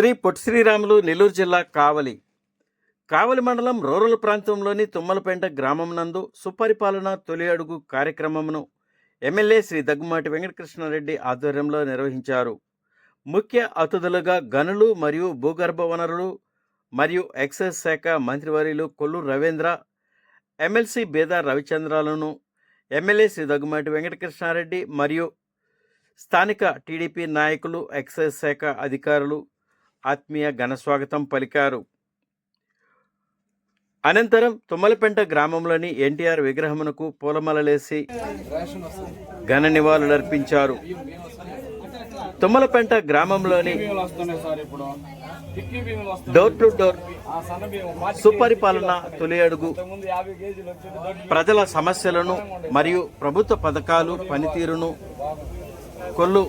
శ్రీ పొట్టి శ్రీరాములు నెల్లూరు జిల్లా కావలి. కావలి మండలం రూరల్ ప్రాంతంలోని తుమ్మలపేంట గ్రామం నందు సుపరిపాలన తొలి అడుగు కార్యక్రమమును ఎమ్మెల్యే శ్రీ దగ్గుమాటి వెంకటకృష్ణారెడ్డి ఆధ్వర్యంలో నిర్వహించారు. ముఖ్య అతిథులుగా గనులు మరియు భూగర్భ వనరులు మరియు ఎక్సైజ్ శాఖ మంత్రివర్యులు కొల్లు రవీంద్ర ఎమ్మెల్సీ బేదా రవిచంద్రాలను ఎమ్మెల్యే శ్రీ దగ్గుమాటి వెంకటకృష్ణారెడ్డి మరియు స్థానిక టీడీపీ నాయకులు ఎక్సైజ్ శాఖ అధికారులు ఆత్మీయ ఘనస్వాగతం పలికారు. అనంతరం తుమ్మలపెంట గ్రామంలోని ఎన్టీఆర్ విగ్రహమునకు పూలమలలేసి ఘన నివాళులర్పించారు. తుమ్మలపెంట గ్రామంలోని డోర్ టు డోర్ సుపరిపాలన తొలి అడుగు ప్రజల సమస్యలను మరియు ప్రభుత్వ పథకాలు పనితీరును కొల్లు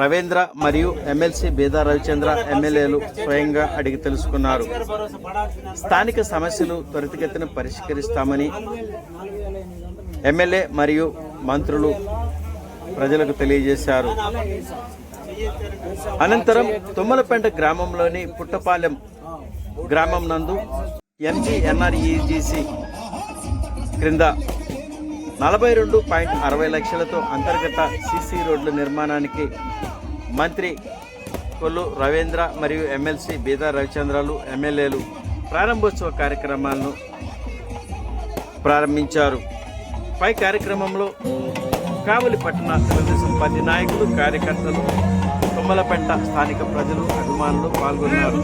రవీంద్ర మరియు ఎమ్మెల్సీ బేదా రవిచంద్ర ఎమ్మెల్యేలు స్వయంగా అడిగి తెలుసుకున్నారు. స్థానిక సమస్యలు త్వరితగతిన పరిష్కరిస్తామని ఎమ్మెల్యే మరియు మంత్రులు ప్రజలకు తెలియజేశారు. అనంతరం తుమ్మలపేట గ్రామంలోని పుట్టపాలెం గ్రామం నందు ఎంజీఎన్ఆర్ఈజీసీ క్రింద నలభై రెండు పాయింట్ అరవై లక్షలతో అంతర్గత సీసీ రోడ్ల నిర్మాణానికి మంత్రి కొల్లు రవీంద్ర మరియు ఎమ్మెల్సీ బీదా రవిచంద్రాలు ఎమ్మెల్యేలు ప్రారంభోత్సవ కార్యక్రమాలను ప్రారంభించారు. పై కార్యక్రమంలో కావలి పట్టణ తెలుగుదేశం పార్టీ నాయకులు కార్యకర్తలు తుమ్మలపెంట స్థానిక ప్రజలు అభిమానులు పాల్గొన్నారు.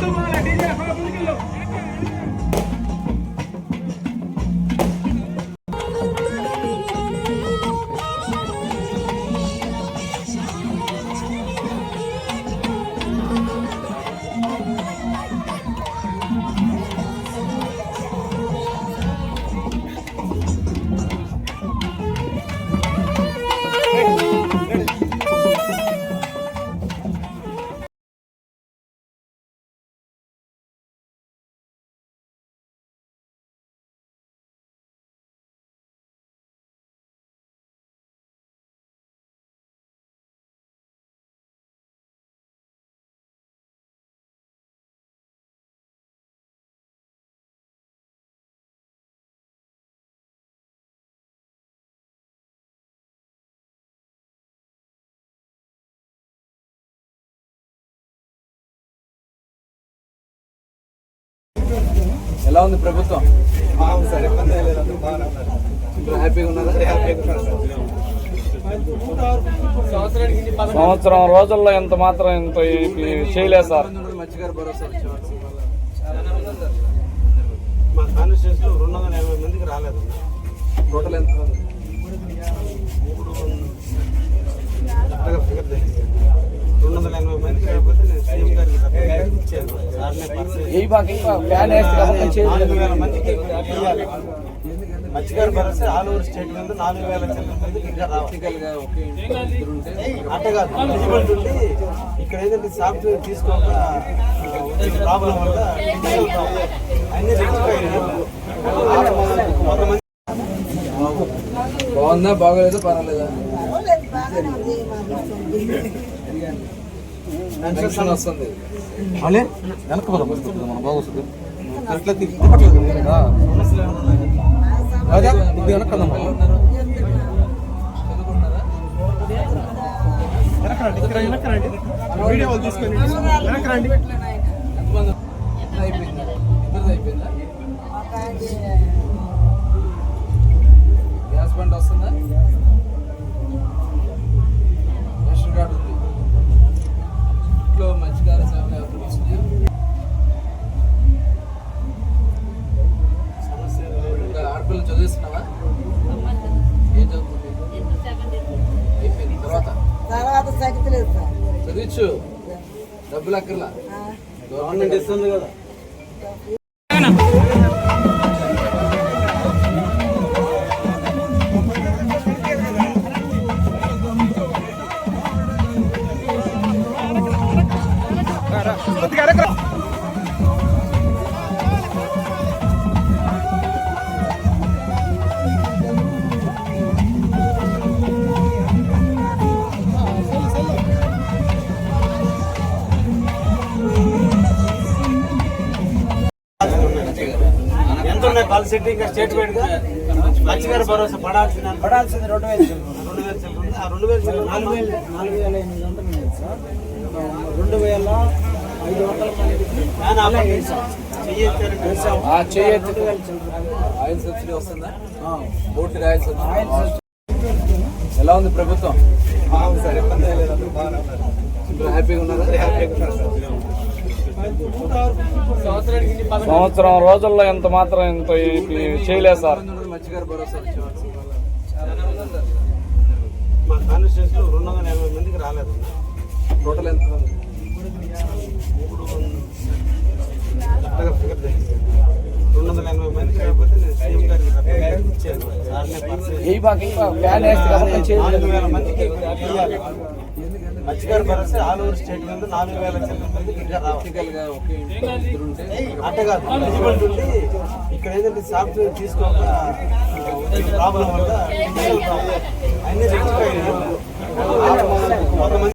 ఎలా ఉంది ప్రభుత్వం? ఇప్పుడు హ్యాపీగా ఉన్నారా? సంవత్సరం రోజుల్లో ఎంత మాత్రం ఇంత చేయలేదు సార్. మత్స్యకార భరోసా మా కాన్స్టిట్యూన్సీలో రెండు వందల యాభై మందికి రాలేదు. టోటల్ ఎంత రెండు వందల ఎనభై మందికి రాకపోతే నేను సీఎం గారికి ఇచ్చాను సార్నే పర్సెంట్ ఈ బాగా ఇంకా ఫ్యాన్ వేస్తే కాబట్టి నాలుగు వేల మందికి ఇవ్వాలి మత్స్యకార భరోసా ఆల్ ఓవర్ స్టేట్ మీద నాలుగు వేల చిల్లర మందికి ఇంకా రావాలి. అంటే కాదు ఎలిజిబిలిటీ ఉండి ఇక్కడ ఏదంటే సాఫ్ట్వేర్ తీసుకోక ఆ, వచ్చిన ప్రాబ్లం వల్ల delay అవుతుంది. అన్ని రెక్టిఫై అయ్యాయి. కొంతమంది బాగుందా? బాగోలేదా? పర్వాలేదా? పెన్షన్ వస్తుంది అలే వెనక్కి పోదాం మన బాగొస్తుంది ఎట్లా తిప్పట్లేదు అదే ఇది వెనక్కి వీడియో తీసుకొని ఇద్దరిది అయిపోయిందా గ్యాస్ బండ్ వస్తుందా? చదివచ్చు డబ్బులు అక్కర్లా. గవర్నమెంట్ ఇస్తుంది కదా. పాలసీ ఇంకా స్టేట్ వైడ్గా మత్స్యకార భరోసా పడాల్సిన పడాల్సింది రెండు వేలు రెండు వేల చిల్లర ఉంది. ఆ రెండు వేల చిల్లర నాలుగు వేలు నాలుగు వేల ఎనిమిది వందలు సార్. రెండు వేల ఐదు వందల మందికి. చేయొచ్చు ఆయిల్ సబ్సిడీ వస్తుందా? Oil subsidy. ఎలా ఉంది ప్రభుత్వం? బాగుంది సార్ ఇబ్బంది హ్యాపీగా ఉన్నారా? హ్యాపీగా ఉన్నారు సార్. సంవత్సరం రోజుల్లో ఇంత మాత్రం ఇంత చేయలేదు సార్ మా రెండు వందల ఎనభై మందికి రాలేదు టోటల్ ఎంత మంది? రెండు వందల ఎనభై మందికి అయిపోతే నేను సీఎం గారికి ఇచ్చాను. నాలుగు వేల మందికి మత్స్యకార భరోసా ఆల్ ఓవర్ స్టేట్ మీద నాలుగు వేల అంటే కాదు? ఎలిజిబిలిటీ ఉండి ఇక్కడ ఏంటంటే సాఫ్ట్వేర్ తీసుకోక ప్రాబ్లం వల్ల అన్ని అయినాయి. కొంతమంది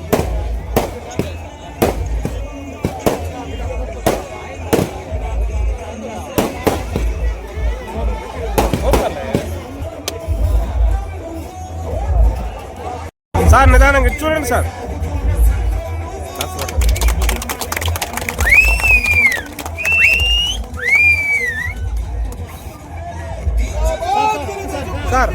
సార్ నిదానంగా చూడండి సార్. సార్.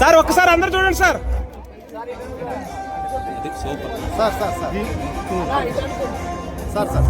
సార్ ఒక్కసారి అందరు చూడండి sir. Sir sir sir. Sir sir.